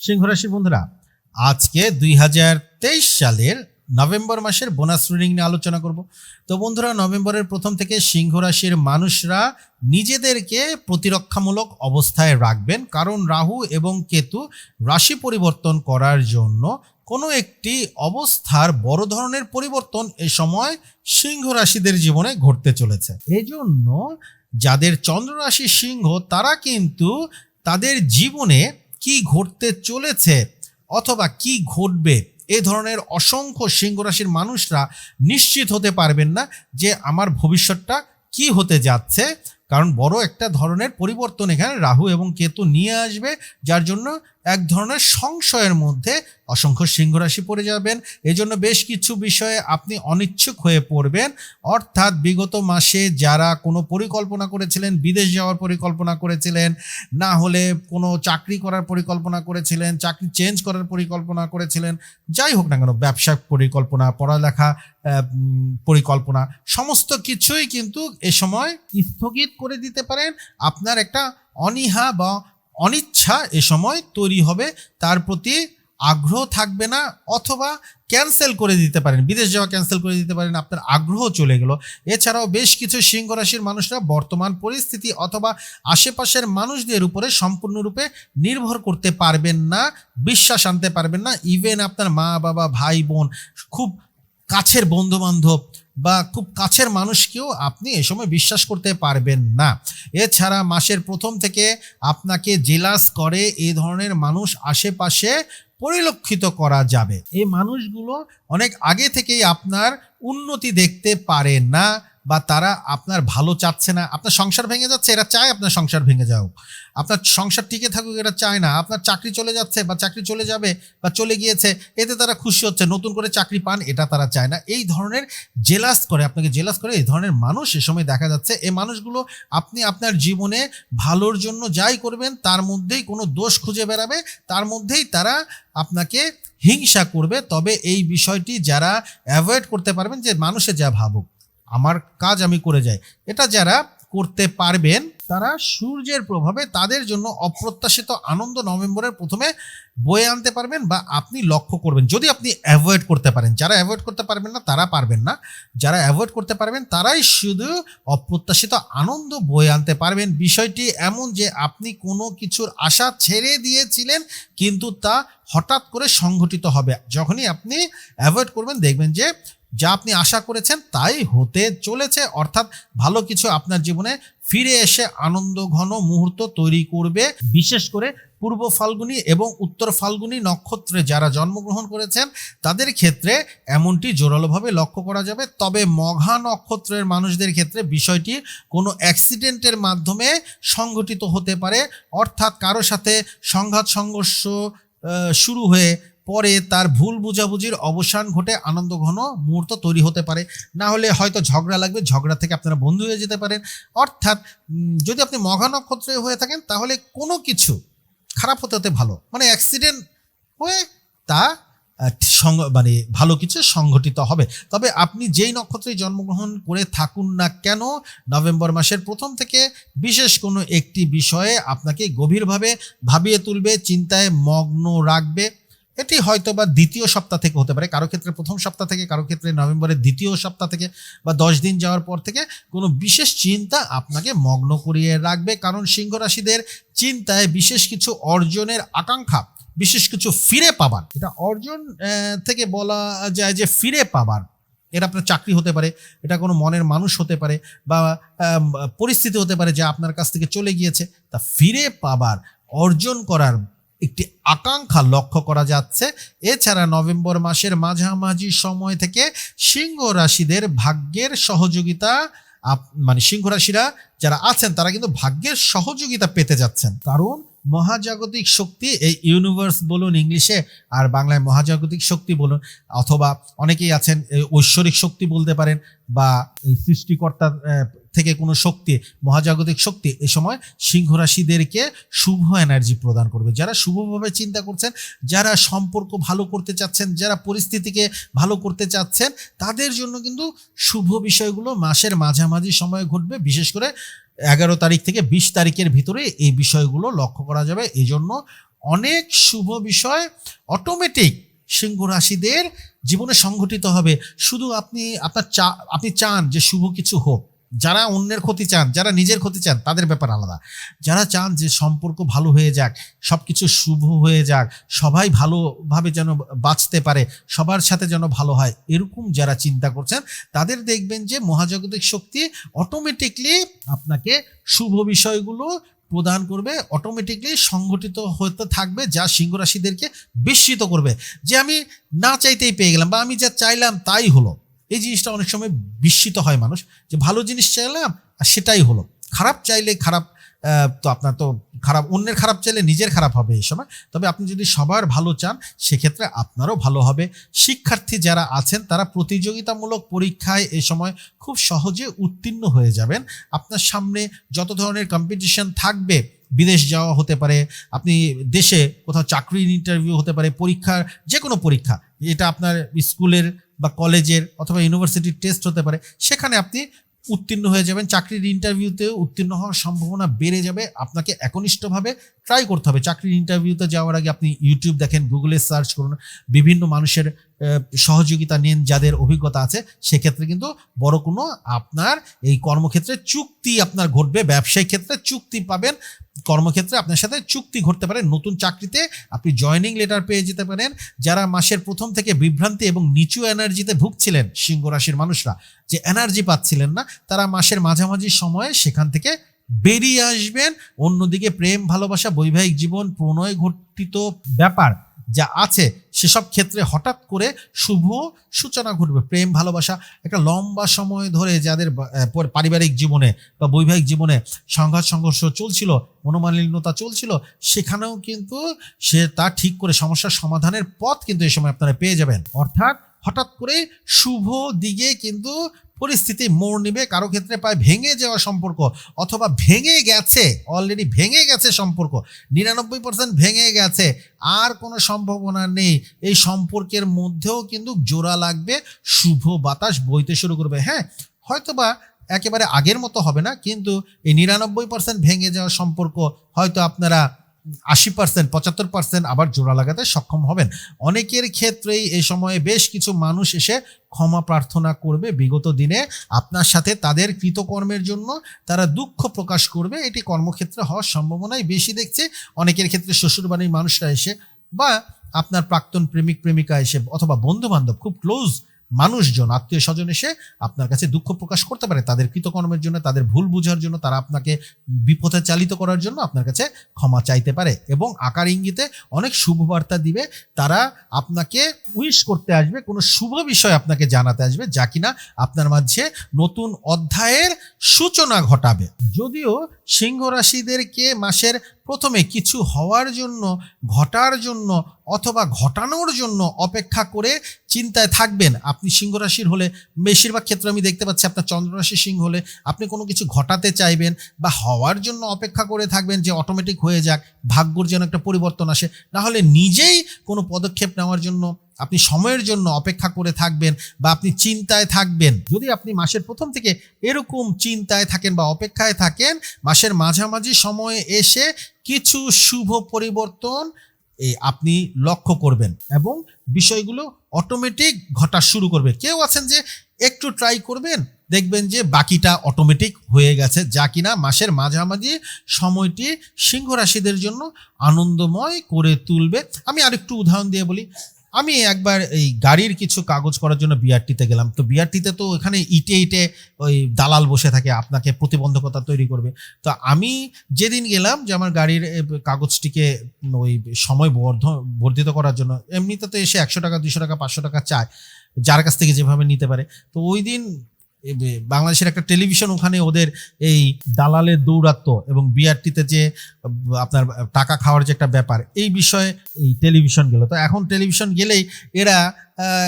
সিংহ রাশির বন্ধুরা, আজকে দুই হাজার তেইশ সালের নভেম্বর মাসের বোনাস রিডিং নিয়ে আলোচনা করব। তো বন্ধুরা, নভেম্বরের প্রথম থেকে সিংহ রাশির মানুষরা নিজেদেরকে প্রতিরক্ষামূলক অবস্থায় রাখবেন। কারণ রাহু এবং কেতু রাশি পরিবর্তন করার জন্য কোনো একটি অবস্থার বড় ধরনের পরিবর্তন এ সময় সিংহ রাশিদের জীবনে ঘটতে চলেছে। এজন্য যাদের চন্দ্র রাশি সিংহ, তারা কিন্তু তাদের জীবনে কি ঘটতে চলেছে অথবা কি ঘটবে? এ ধরনের অসংখ্য সিংহ রাশির মানুষরা নিশ্চিত হতে পারবেন না যে আমার ভবিষ্যৎটা কি হতে যাচ্ছে। কারণ বড় একটা ধরনের পরিবর্তন এখানে রাহু এবং কেতু নিয়ে আসবে, যার জন্য এক ধরনের সংশয়ের মধ্যে অসংখ্য সিংহ রাশি পড়ে যাবেন। এজন্য বেশ কিছু বিষয়ে আপনি অনিচ্ছুক হয়ে পড়বেন। অর্থাৎ বিগত মাসে যারা কোনো পরিকল্পনা করেছিলেন, বিদেশ যাওয়ার পরিকল্পনা করেছিলেন, না হলে কোনো চাকরি করার পরিকল্পনা করেছিলেন, চাকরি চেঞ্জ করার পরিকল্পনা করেছিলেন, যাই হোক না কেন, ব্যবসা পরিকল্পনা, পড়ালেখা পরিকল্পনা, সমস্ত কিছুই কিন্তু এ সময় স্থগিত করে দিতে পারেন। আপনার একটা অনীহা বা অনিচ্ছা এ সময় তৈরি হবে, তার প্রতি আগ্রহ থাকবে না অথবা ক্যান্সেল করে দিতে পারেন। বিদেশ যাওয়া ক্যান্সেল করে দিতে পারেন, আপনার আগ্রহ চলে গেল। এছাড়াও বেশ কিছু সিংহ রাশির মানুষরা বর্তমান পরিস্থিতি অথবা আশেপাশের মানুষদের উপরে সম্পূর্ণরূপে নির্ভর করতে পারবেন না, বিশ্বাস আনতে পারবেন না। ইভেন আপনার মা বাবা ভাই বোন খুব কাছের বন্ধু বান্ধব বা খুব কাছের মানুষকেও আপনি এ সময় বিশ্বাস করতে পারবেন না। এছাড়া মাসের প্রথম থেকে আপনাকে জেলাস করে এই ধরনের মানুষ আশেপাশে পরিলক্ষিত করা যাবে। এই মানুষগুলো অনেক আগে থেকেই আপনার উন্নতি দেখতে পারে না। বা তারা আপনার ভালো চাচ্ছে না, আপনার সংসার ভেঙে যাচ্ছে, এরা চায় আপনার সংসার ভেঙে যাও। আপনার সংসার টিকে থাকুক, এরা চায় না। আপনার চাকরি চলে যাচ্ছে বা চাকরি চলে যাবে বা চলে গিয়েছে, এতে তারা খুশি হচ্ছে, নতুন করে চাকরি পান, এটা তারা চায় না। এই ধরনের জেলাস করে, আপনাকে জেলাস করে, এই ধরনের মানুষ এ সময় দেখা যাচ্ছে। এই মানুষগুলো আপনি আপনার জীবনে ভালোর জন্য যাই করবেন, তার মধ্যেই কোনো দোষ খুঁজে বেড়াবে, তার মধ্যেই তারা আপনাকে হিংসা করবে। তবে এই বিষয়টি যারা অ্যাভয়েড করতে পারবেন যে মানুষে যা ভাবুক। আমার কাজ আমি করে যাই। এটা যারা করতে পারবেন, তারা সূর্যের প্রভাবে তাদের জন্য অপ্রত্যাশিত আনন্দ নভেম্বরের প্রথমে বয়ে আনতে পারবেন বা আপনি লক্ষ্য করবেন। যদি আপনি অ্যাভয়েড করতে পারেন, যারা অ্যাভয়েড করতে পারবেন না, তারা পারবেন না। যারা অ্যাভয়েড করতে পারবেন, তারাই শুধু অপ্রত্যাশিত আনন্দ বয়ে আনতে পারবেন। বিষয়টি এমন যে আপনি কোনো কিছুর আশা ছেড়ে দিয়েছিলেন, কিন্তু তা হঠাৎ করে সংঘটিত হবে। যখনই আপনি অ্যাভয়েড করবেন, দেখবেন যে যা আপনি আশা করেছেন তাই হতে চলেছে। অর্থাৎ ভালো কিছু আপনার জীবনে ফিরে এসে আনন্দ ঘন মুহূর্ত তৈরি করবে। বিশেষ করে পূর্ব ফাল্গুনি এবং উত্তর ফাল্গুনি নক্ষত্রে যারা জন্মগ্রহণ করেছেন, তাদের ক্ষেত্রে এমনটি জোরালোভাবে লক্ষ্য করা যাবে। তবে মঘা নক্ষত্রের মানুষদের ক্ষেত্রে বিষয়টি কোনো অ্যাক্সিডেন্টের মাধ্যমে সংঘটিত হতে পারে। অর্থাৎ কারও সাথে সংঘাত, সংঘর্ষ শুরু হয়ে পরে তার ভুল বুঝাবুঝির অবসান ঘটে আনন্দ ঘন মুহূর্ত তৈরি হতে পারে। না হলে হয়তো ঝগড়া লাগবে, ঝগড়া থেকে আপনারা বন্ধু হয়ে যেতে পারেন। অর্থাৎ যদি আপনি মঘা নক্ষত্রে হয়ে থাকেন, তাহলে কোনো কিছু খারাপ হতে হতে ভালো। মানে অ্যাক্সিডেন্ট হয়ে তা মানে ভালো কিছু সংঘটিত হবে। তবে আপনি যেই নক্ষত্রে জন্মগ্রহণ করে থাকুন না কেন, নভেম্বর মাসের প্রথম থেকে বিশেষ কোনো একটি বিষয়ে আপনাকে গভীরভাবে ভাবিয়ে তুলবে, চিন্তায় মগ্ন রাখবে। এটি হয়তো বা দ্বিতীয় সপ্তাহ থেকে হতে পারে। কারও ক্ষেত্রে প্রথম সপ্তাহ থেকে, কারও ক্ষেত্রে নভেম্বরের দ্বিতীয় সপ্তাহ থেকে বা দশ দিন যাওয়ার পর থেকে কোনো বিশেষ চিন্তা আপনাকে মগ্ন করিয়ে রাখবে। কারণ সিংহ রাশিদের চিন্তায় বিশেষ কিছু অর্জনের আকাঙ্ক্ষা, বিশেষ কিছু ফিরে পাবার। এটা অর্জন থেকে বলা যায় যে ফিরে পাবার। এটা আপনার চাকরি হতে পারে, এটা কোনো মনের মানুষ হতে পারে বা পরিস্থিতি হতে পারে যা আপনার কাছ থেকে চলে গিয়েছে। তা ফিরে পাবার, অর্জন করার একটি আকাঙ্ক্ষা লক্ষ্য করা যাচ্ছে। এছাড়া নভেম্বর মাসের মাঝামাঝি সময় থেকে সিংহ রাশিদের ভাগ্যের সহযোগিতা মানে সিংহ রাশিরা যারা আছেন, তারা কিন্তু ভাগ্যের সহযোগিতা পেতে যাচ্ছেন। কারণ মহাজাগতিক শক্তি, এই ইউনিভার্স বলুন ইংলিশে, আর বাংলায় মহাজাগতিক শক্তি বলুন, অথবা অনেকেই আছেন ঐশ্বরিক শক্তি বলতে পারেন, বা এই সৃষ্টিকর্তার থেকে কোনো শক্তি, মহাজাগতিক শক্তি এ সময় সিংহ রাশিদেরকে শুভ এনার্জি প্রদান করবে। যারা শুভভাবে চিন্তা করছেন, যারা সম্পর্ক ভালো করতে চাচ্ছেন, যারা পরিস্থিতিকে ভালো করতে চাচ্ছেন, তাদের জন্য কিন্তু শুভ বিষয়গুলো মাসের মাঝামাঝি সময়ে ঘটবে। বিশেষ করে এগারো তারিখ থেকে বিশ তারিখের ভিতরে এই বিষয়গুলো লক্ষ্য করা যাবে। এই জন্য অনেক শুভ বিষয় অটোমেটিক সিংহ রাশিদের জীবনে সংঘটিত হবে। শুধু আপনি, আপনার চা, আপনি চান যে শুভ কিছু হোক। যারা অন্যের ক্ষতি চান, যারা নিজের ক্ষতি চান, তাদের ব্যাপার আলাদা। যারা চান যে সম্পর্ক ভালো হয়ে যাক সব কিছু শুভ হয়ে যাক, সবাই ভালোভাবে যেন বাঁচতে পারে, সবার সাথে যেন ভালো হয়, এরকম যারা চিন্তা করছেন, তাদের দেখবেন যে মহাজাগতিক শক্তি অটোমেটিকলি আপনাকে শুভ বিষয়গুলো প্রদান করবে অটোমেটিকলি সংগঠিত হতে থাকবে, যা সিংহ রাশিদেরকে বিস্মিত করবে। যে আমি না চাইতেই পেয়ে গেলাম বা আমি যা চাইলাম তাই হলো। এই জিনিসটা অনেক সময় বিস্মিত হয় মানুষ, যে ভালো জিনিস চাইলাম আর সেটাই হলো। খারাপ চাইলে খারাপ তো আপনার তো খারাপ, অন্যের খারাপ চাইলে নিজের খারাপ হবে এই সময়। তবে আপনি যদি সবার ভালো চান, সেক্ষেত্রে আপনারও ভালো হবে। শিক্ষার্থী যারা আছেন, তারা প্রতিযোগিতামূলক পরীক্ষায় এ সময় খুব সহজে উত্তীর্ণ হয়ে যাবেন। আপনার সামনে যত ধরনের কম্পিটিশন থাকবে, বিদেশ যাওয়া হতে পারে, আপনি দেশে কোথাও চাকরির ইন্টারভিউ হতে পারে, পরীক্ষার যে কোনো পরীক্ষা, এটা আপনার স্কুলের বা কলেজের অথবা ইউনিভার্সিটির টেস্ট হতে পারে, সেখানে আপনি উত্তীর্ণ হয়ে যাবেন। চাকরির ইন্টারভিউতে উত্তীর্ণ হওয়ার সম্ভাবনা বেড়ে যাবে। আপনাকে একনিষ্ঠভাবে ট্রাই করতে হবে। চাকরির ইন্টারভিউতে যাওয়ার আগে আপনি ইউটিউব দেখেন গুগলে সার্চ করুন। বিভিন্ন মানুষের সহযোগিতা নিন, যাদের অভিজ্ঞতা আছে, সেক্ষেত্রে কিন্তু বড় কোনো আপনার এই কর্মক্ষেত্রে চুক্তি আপনার ঘটবে। ব্যবসায়িক ক্ষেত্রে চুক্তি পাবেন। কর্মক্ষেত্রে আপনার সাথে চুক্তি ঘটতে পারে। নতুন চাকরিতে আপনি জয়নিং লেটার পেয়ে যেতে পারেন। যারা মাসের প্রথম থেকে বিভ্রান্তি এবং নিচু এনার্জিতে ভুগছিলেন, সিংহ রাশির মানুষরা, যে এনার্জি পাচ্ছিলেন না, তারা মাসের মাঝামাঝি সময়ে সেখান থেকে বেরিয়ে আসবেন। অন্যদিকে প্রেম, ভালোবাসা, বৈবাহিক জীবন, প্রণয় ঘটিত ব্যাপার যা আছে, সেসব ক্ষেত্রে হঠাৎ করে শুভ সূচনা ঘটবে। প্রেম, ভালোবাসা একটা লম্বা সময় ধরে যাদের পারিবারিক জীবনে বা বৈবাহিক জীবনে সংঘাত, সংঘর্ষ চলছিল, মনোমালিন্যতা চলছিল, সেখানেও কিন্তু সে তা ঠিক করে সমস্যার সমাধানের পথ কিন্তু এই সময় আপনারা পেয়ে যাবেন। অর্থাৎ হঠাৎ করে শুভ দিকে কিন্তু পরিস্থিতি মোড় নিবে, কারও ক্ষেত্রে প্রায় ভেঙে যাওয়া সম্পর্ক অথবা ভেঙে গেছে অলরেডি ভেঙে গেছে সম্পর্ক, নিরানব্বই পার্সেন্ট ভেঙে গেছে, আর কোনো সম্ভাবনা নেই। এই সম্পর্কের মধ্যেও কিন্তু জোড়া লাগবে, শুভ বাতাস বইতে শুরু করবে হ্যাঁ? হয়তোবা একেবারে আগের মতো হবে না, কিন্তু এই নিরানব্বই পার্সেন্ট ভেঙে যাওয়া সম্পর্ক হয়তো আপনারা আশি পার্সেন্ট পঁচাত্তর পার্সেন্ট আবার জোড়া লাগাতে সক্ষম হবেন। অনেকের ক্ষেত্রেই এই সময়ে বেশ কিছু মানুষ এসে ক্ষমা প্রার্থনা করবে বিগত দিনে। আপনার সাথে তাদের কৃতকর্মের জন্য তারা দুঃখ প্রকাশ করবে। এটি কর্মক্ষেত্রে হওয়ার সম্ভাবনাই বেশি দেখছে। অনেকের ক্ষেত্রে শ্বশুরবাড়ির মানুষরা এসে বা আপনার প্রাক্তন প্রেমিক, প্রেমিকা এসে অথবা বন্ধু বান্ধব খুব ক্লোজ মানুষজন আত্মীয় স্বজন এসে আপনার কাছে দুঃখ প্রকাশ করতে পারে, তাদের কৃতকর্মের জন্য, তাদের ভুল বোঝার জন্য, তারা আপনাকে বিপথে চালিত করার জন্য আপনার কাছে ক্ষমা চাইতে পারে এবং আকার ইঙ্গিতে অনেক শুভ বার্তা দিবে। তারা আপনাকে উইশ করতে আসবে, কোনো শুভ বিষয় আপনাকে জানাতে আসবে যা কিনা আপনার মাঝে নতুন অধ্যায়ের সূচনা ঘটাবে। যদিও সিংহ রাশিদেরকে মাসের প্রথমে কিছু হওয়ার জন্য, ঘটার জন্য অথবা ঘটানোর জন্য অপেক্ষা করে চিন্তায় থাকবেন, আপনি সিংহ রাশির হলে, বেশিরভাগ ক্ষেত্রে আমি দেখতে পাচ্ছি আপনার চন্দ্র রাশি সিংহ হলে, আপনি কোনো কিছু ঘটাতে চাইবেন বা হওয়ার জন্য অপেক্ষা করে থাকবেন যে অটোমেটিক হয়ে যাক, ভাগ্যর যেন একটা পরিবর্তন আসে। না হলে নিজেই কোনো পদক্ষেপ নেওয়ার জন্য আপনি সময়ের জন্য অপেক্ষা করে থাকবেন বা আপনি চিন্তায় থাকবেন। যদি আপনি মাসের প্রথম থেকে এরকম চিন্তায় থাকেন বা অপেক্ষায় থাকেন, মাসের মাঝামাঝি সময়ে এসে কিছু শুভ পরিবর্তন এই আপনি লক্ষ্য করবেন এবং বিষয়গুলো অটোমেটিক ঘটা শুরু করবে কেউ আছেন যে একটু ট্রাই করবেন, দেখবেন যে বাকিটা অটোমেটিক হয়ে গেছে, যা কিনা মাসের মাঝামাঝি সময়টি সিংহ রাশিদের জন্য আনন্দময় করে তুলবে। আমি আরেকটু উদাহরণ দিয়ে বলি আমি একবার এই গাড়ির কিছু কাগজ করার জন্য বিআরটিতে গেলাম। তো বিআরটিতে তো এখানে ইটে ইটে ওই দালাল বসে থাকে, আপনাকে প্রতিবন্ধকতা তৈরি করবে। তো আমি যেদিন গেলাম যে আমার গাড়ির কাগজটিকে ওই সময় বর্ধ, বর্ধিত করার জন্য, এমনিতে তো এসে একশো টাকা দুশো টাকা, পাঁচশো টাকা চায়, যার কাছ থেকে যেভাবে নিতে পারে। তো ওই দিন বাংলাদেশের একটা টেলিভিশন ওখানে ওদের এই দালালের দৌরাত্ম এবং বিআরটিতে যে, আপনার টাকা খাওয়ার যে একটা ব্যাপার, এই বিষয়ে এই টেলিভিশন গেল। তো এখন টেলিভিশন গেলেই এরা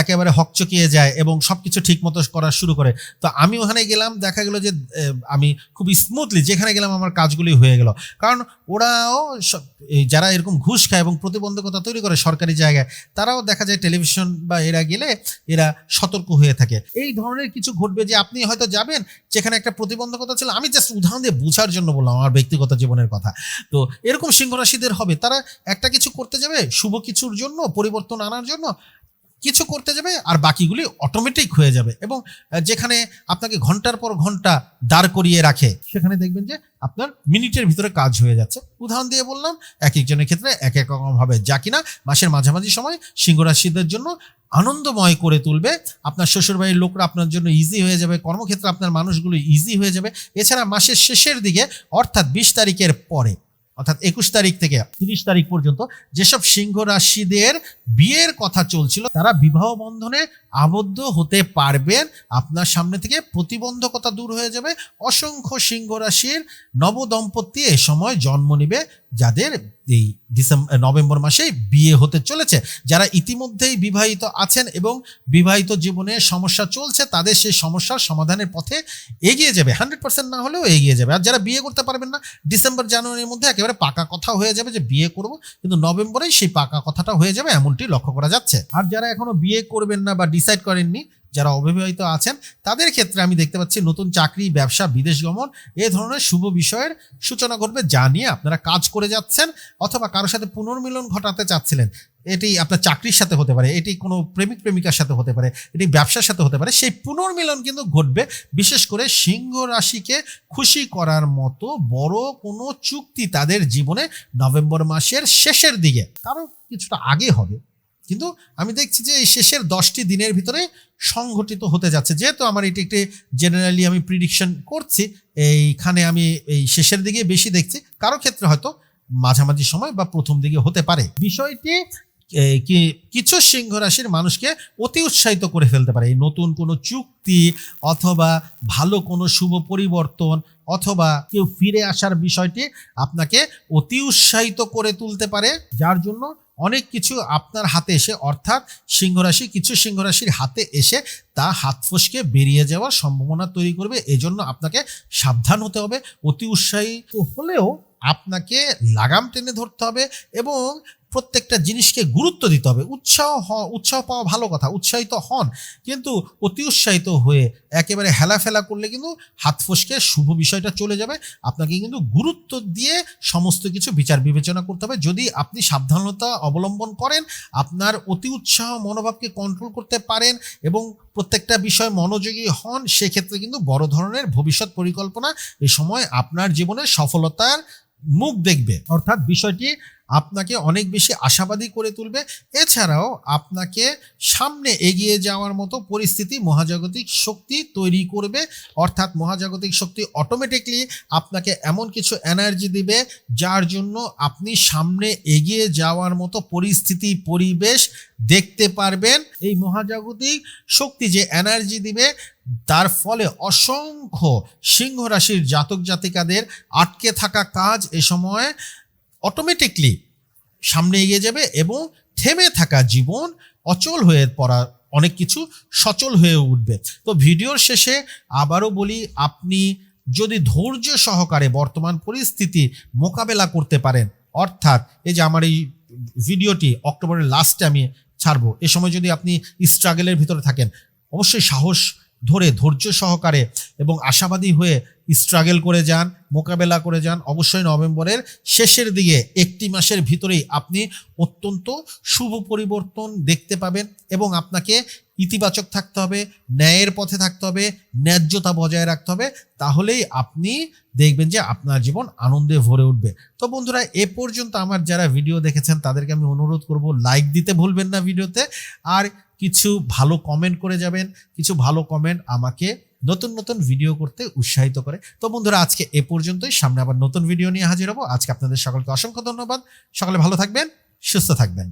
একেবারে হকচকিয়ে যায় এবং সব কিছু ঠিক মতো করা শুরু করে। তো আমি ওখানে গেলাম, দেখা গেল যে আমি খুব স্মুথলি যেখানে গেলাম আমার কাজগুলি হয়ে গেল। কারণ ওরাও যারা এরকম ঘুষ খায় এবং প্রতিবন্ধকতা তৈরি করে সরকারি জায়গায়, তারাও দেখা যায় টেলিভিশন বা এরা গেলে এরা সতর্ক হয়ে থাকে। এই ধরনের কিছু ঘটবে যে, আপনি হয়তো যাবেন যেখানে একটা প্রতিবন্ধকতা ছিল, আমি জাস্ট উদাহরণ দিয়ে বোঝার জন্য বললাম আমার ব্যক্তিগত জীবনের কথা। তো এরকম সিংহ রাশিদের হবে, তারা একটা কিছু করতে যাবে শুভ কিছুর জন্য, পরিবর্তন আনার জন্য কিছু করতে যাবে আর বাকিগুলি অটোমেটিক হয়ে যাবে এবং যেখানে আপনাকে ঘণ্টার পর ঘণ্টা দাঁড় করিয়ে রাখে, সেখানে দেখবেন যে আপনার মিনিটের ভিতরে কাজ হয়ে যাচ্ছে। উদাহরণ দিয়ে বললাম, এক একজনের ক্ষেত্রে এক এক রকম হবে, যা কিনা মাসের মাঝামাঝি সময় সিংহ রাশিদের জন্য আনন্দময় করে তুলবে। আপনার শ্বশুরবাড়ির লোকরা আপনার জন্য ইজি হয়ে যাবে, কর্মক্ষেত্রে আপনার মানুষগুলো ইজি হয়ে যাবে। এছাড়া মাসের শেষের দিকে, অর্থাৎ বিশ তারিখের পরে অর্থাৎ একুশ তারিখ থেকে তিরিশ তারিখ পর্যন্ত যেসব সিংহ রাশিদের বিয়ের কথা চলছিল, তারা বিবাহ বন্ধনে আবদ্ধ হতে পারবেন। আপনার সামনে থেকে প্রতিবন্ধকতা দূর হয়ে যাবে। অসংখ্য সিংহ রাশির নবদম্পতি এ সময় জন্ম নিবে। যাদের এই ডিসেম্বর নভেম্বর মাসে বিয়ে হতে চলেছে, যারা ইতিমধ্যেই বিবাহিত আছেন এবং বিবাহিত জীবনে সমস্যা চলছে, তাদের সেই সমস্যার সমাধানের পথে এগিয়ে যাবে। হান্ড্রেড পার্সেন্ট না হলেও এগিয়ে যাবে। আর যারা বিয়ে করতে পারবেন না, ডিসেম্বর, জানুয়ারির মধ্যে একেবারে পাকা কথা হয়ে যাবে যে বিয়ে করব, কিন্তু নভেম্বরেই সেই পাকা কথাটা হয়ে যাবে, এমনটি লক্ষ্য করা যাচ্ছে। আর যারা এখনও বিয়ে করবেন না বা ডিসাইড করেননি যারা অবিবাহিত আছেন, তাদের ক্ষেত্রে আমি দেখতে পাচ্ছি নতুন চাকরি, ব্যবসা, বিদেশ গমন এ ধরনের শুভ বিষয়ের সূচনা ঘটবে যা নিয়ে আপনারা কাজ করে যাচ্ছেন অথবা কারোর সাথে পুনর্মিলন ঘটাতে চাচ্ছিলেন। এটি আপনার চাকরির সাথে হতে পারে, এটি কোনো প্রেমিক, প্রেমিকার সাথে হতে পারে, এটি ব্যবসার সাথে হতে পারে, সেই পুনর্মিলন কিন্তু ঘটবে বিশেষ করে সিংহ রাশিকে খুশি করার মতো বড় কোনো চুক্তি তাদের জীবনে নভেম্বর মাসের শেষের দিকে কারও কিছুটা আগে হবে। কিন্তু আমি দেখছি যে এই শেষের দশটি দিনের ভিতরে সংঘটিত হতে যাচ্ছে। যেহেতু আমার এটি একটি জেনারেলি আমি প্রিডিকশন করছি, এইখানে আমি এই শেষের দিকে বেশি দেখছি। কারও ক্ষেত্রে হয়তো মাঝামাঝি সময় বা প্রথম দিকে হতে পারে। বিষয়টি কি, কিছু সিংহ রাশির মানুষকে অতি উৎসাহিত করে ফেলতে পারে। এই নতুন কোনো চুক্তি অথবা ভালো কোনো শুভ পরিবর্তন অথবা কেউ ফিরে আসার বিষয়টি আপনাকে অতি উৎসাহিত করে তুলতে পারে। যার জন্য অনেক কিছু আপনার হাতে এসে, অর্থাৎ সিংহরাশি, কিছু সিংহরাশির হাতে এসে তা হাত ফসকে বেরিয়ে যাওয়ার সম্ভাবনা তৈরি করবে। এজন্য আপনাকে সাবধান হতে হবে। অতি উৎসাহী হলেও আপনাকে লাগাম টেনে ধরতে হবে এবং প্রত্যেকটা জিনিসকে গুরুত্ব দিতে হবে। উৎসাহ উৎসাহ পাওয়া ভালো কথা, উৎসাহিত হন। কিন্তু অতি উৎসাহিত হয়ে একেবারে হেলাফেলা করলে কিন্তু হাত ফসকে শুভ বিষয়টা চলে যাবে। আপনাকে কিন্তু গুরুত্ব দিয়ে সমস্ত কিছু বিচার বিবেচনা করতে হবে। যদি আপনি সাবধানতা অবলম্বন করেন, আপনার অতি উৎসাহ মনোভাবকে কন্ট্রোল করতে পারেন এবং প্রত্যেকটা বিষয় মনোযোগী হন, সেক্ষেত্রে কিন্তু বড় ধরনের ভবিষ্যৎ পরিকল্পনা এ সময় আপনার জীবনে সফলতার মুখ দেখবে। অর্থাৎ বিষয়টি আপনাকে অনেক বেশি আশাবাদী করে তুলবে। এছাড়াও আপনাকে সামনে এগিয়ে যাওয়ার মতো পরিস্থিতি মহাজাগতিক শক্তি তৈরি করবে। অর্থাৎ মহাজাগতিক শক্তি অটোমেটিকলি আপনাকে এমন কিছু এনার্জি দিবে, যার জন্য আপনি সামনে এগিয়ে যাওয়ার মতো পরিস্থিতি, পরিবেশ দেখতে পারবেন। এই মহাজাগতিক শক্তি যে এনার্জি দিবে, তার ফলে অসংখ্য সিংহ রাশির জাতক জাতিকাদের আটকে থাকা কাজ এ সময় অটোমেটিকলি সামনে এগিয়ে যাবে এবং থেমে থাকা জীবন অচল হয়ে পড়া অনেক কিছু সচল হয়ে উঠবে। তো ভিডিওর শেষে আবারও বলি, আপনি যদি ধৈর্য সহকারে বর্তমান পরিস্থিতি মোকাবেলা করতে পারেন, অর্থাৎ এই যে আমার এই ভিডিওটি অক্টোবরের লাস্টে আমি ছাড়বো, এ সময় যদি আপনি স্ট্রাগলের ভিতরে থাকেন, অবশ্যই সাহস ধরে ধৈর্য সহকারে এবং আশাবাদী হয়ে স্ট্রাগল করে যান, মোকাবেলা করে যান, অবশ্যই নভেম্বরের শেষের দিকে, একটি মাসের ভিতরেই আপনি অত্যন্ত শুভ পরিবর্তন দেখতে পাবেন এবং আপনাকে ইতিবাচক থাকতে হবে, ন্যায়ের পথে থাকতে হবে, ন্যায্যতা বজায় রাখতে হবে, তাহলেই আপনি দেখবেন যে আপনার জীবন আনন্দে ভরে উঠবে। তো বন্ধুরা, এ পর্যন্ত আমার যারা ভিডিও দেখেছেন, তাদেরকে আমি অনুরোধ করব লাইক দিতে ভুলবেন না ভিডিওতে আর কিছু ভালো কমেন্ট করে যাবেন, কিছু ভালো কমেন্ট আমাকে নতুন নতুন ভিডিও করতে উৎসাহিত করে। তো বন্ধুরা, আজকে এ পর্যন্তই। সামনে আবার নতুন ভিডিও নিয়ে হাজির হব। আজকে আপনাদের সকলকে অসংখ্য ধন্যবাদ। সকলে ভালো থাকবেন, সুস্থ থাকবেন।